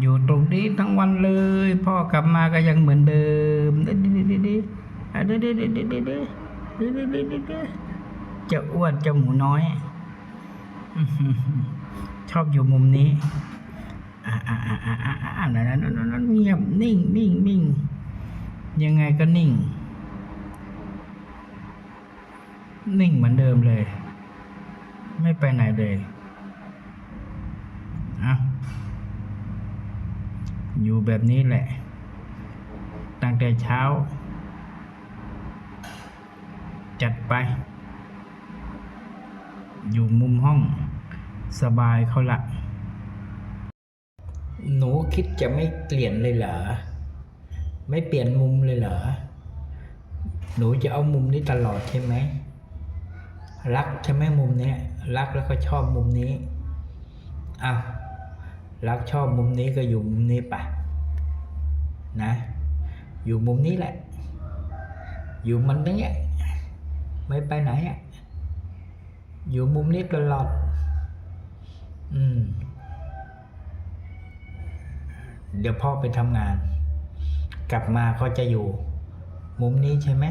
อยู่ตรงนี้ทั้งวันเลย พ่อกลับมาก็ยังเหมือนเดิมเด้อเด้อเด้อเด้ออะเด้อเด้อเด้อเด้อเด้อเด้อเด้อเด้อเด้อเด้อเด้อเจะอ้วนเจะหมูน้อยอื้อหือชอบอยู่มุมนี้อ่าอ่าอ่าอ่าอ่าอ่านั่นนั่นนั่นนั่นเงียบนิ่งนิ่งนิ่งยังไงก็นิ่ง นิ่งเหมือนเดิมเลย ไม่ไปไหนเลยอะ อยู่แบบนี้แหละ ตั้งแต่เช้า จัดไป อยู่มุมห้อง สบายเขาละ หนูคิดจะไม่เปลี่ยนเลยเหรอ ไม่เปลี่ยนมุมเลยเหรอ หนูจะเอามุมนี้ตลอดใช่ไหม รักใช่ไหมมุมเนี้ย รักแล้วก็ชอบมุมนี้อ้าว รักชอบมุมนี้ก็อยู่มุมนี้ไปนะ อยู่มุมนี้แหละ อยู่มันเนี้ไม่ไปไหนอะอยู่มุมนี้ตลอด อืม เดี๋ยวพ่อไปทำงาน กลับมาก็จะอยู่ มุมนี้ใช่ไหม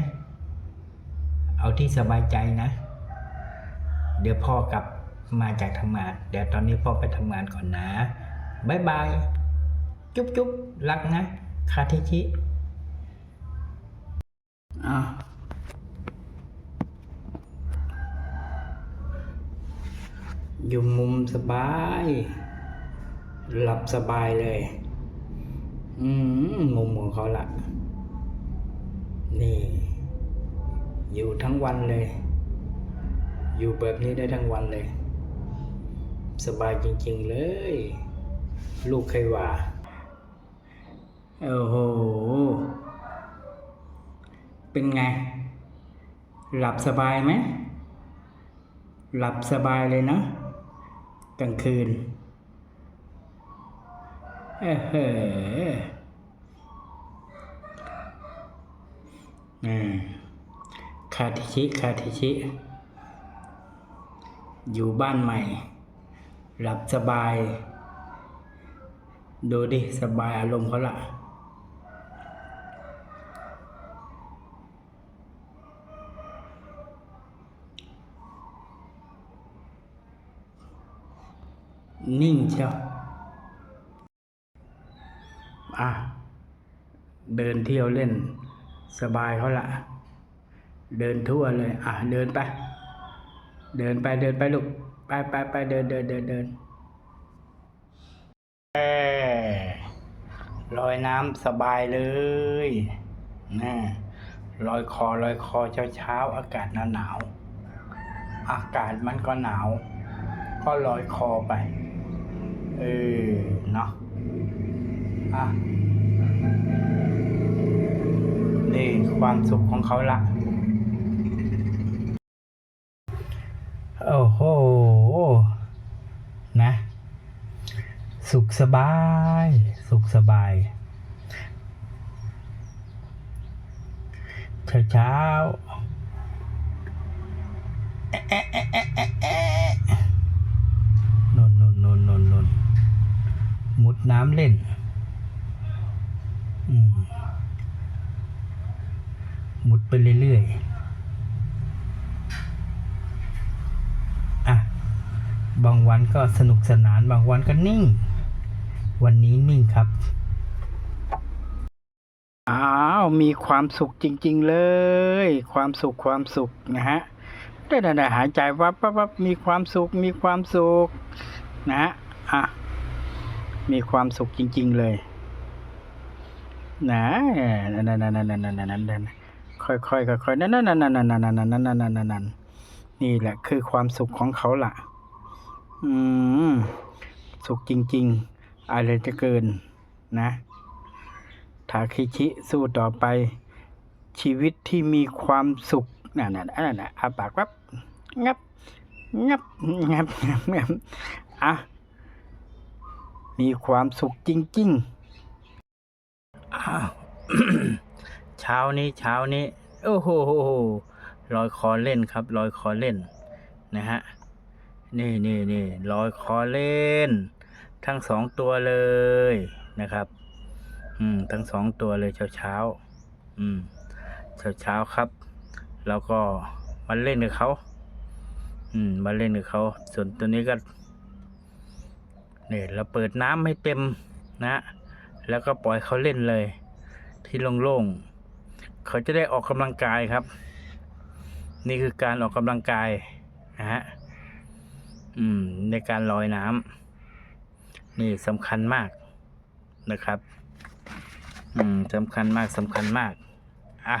เอาที่สบายใจนะ เดี๋ยวพ่อกลับมาจากทำงาน เดี๋ยวตอนนี้พ่อไปทำงานก่อนนะ บายบาย จุ๊บจุ๊บรักนะ คาเทชิอ้าอยู่มุมสบาย หลับสบายเลย อืมมุมของเขาละนี่ อยู่ทั้งวันเลย อยู่แบบนี้ได้ทั้งวันเลย สบายจริง ๆ เลย ลูกเคยว่าโอ้โห เป็นไง หลับสบายไหม หลับสบายเลยนะ กลางคืน เออเฮ้อคาทิชิ คาทิชิ อยู่บ้านใหม่ หลับสบาย ดูดิ สบายอารมณ์เขาละนิ่งเชียวอะ เดินเที่ยวเล่น สบายเขาละเดินทั่วเลย อะ เดินไป เดินไปเดินไปลูก ไปไปไปเดินเดินเดินเดินแอ่ล อยน้ำสบายเลยนะลอยคอลอยคอเช้าเช้าๆอากาศหนาวหนาวอากาศมันก็หนาว ก็ลอยคอไป เออเนาะอะนี่ความสุขของเขาละโอ้โห สุขสบาย สุขสบาย เช้าเช้าๆแอะแอะแอะแอะแอะแอะนนนนนนนนนมุดน้ำเล่นมมุดไปเรื่อยๆอะบางวันก็สนุกสนานบางวันก็นิ่ง วันนี้นิ่งครับ อ้าว มีความสุขจริง ๆ เลย ความสุขความสุขนะฮะได้ได้หายใจวับวับมีความสุขมีความสุขนะฮะอะมีความสุขจริง ๆ เลยนะนั่นนั่นนั่นนั่นนั่นนั่นนั่นค่อยค่อยค่อยนั่นนั่นนั่นนั่นนั่นนั่นนั่นนั่นนั่นนั่นนี่แหละคือความสุขของเขาล่ะ อืม สุขจริง ๆ อะไรจะเกินนะทาคิชิสู้ต่อไปชีวิตที่มีความสุขนั่นนั่นนั่นน่ะอาปากวับงับงับงับงับงับอะมีความสุขจริงๆอ้าวเช้านี้เช้านี้ โอ้โหลอยคอเล่นครับลอยคอเล่น นะฮะ นี่นี่นี่ลอยคอเล่น ทั้งสองตัวเลยนะครับ อืม ทั้งสองตัวเลยเช้าเช้าอืม เช้าเช้าครับ แล้วก็มาเล่นกับเขาอืม มาเล่นกับเขา ส่วนตัวนี้ก็เนี่ยเราเปิดน้ำให้เต็มนะ แล้วก็ปล่อยเขาเล่นเลย ที่โล่งๆ เขาจะได้ออกกำลังกายครับ นี่คือการออกกำลังกายนะฮะ อืม ในการลอยน้ำ นี่สำคัญมากนะครับ อืมสำคัญมากสำคัญมาก อะ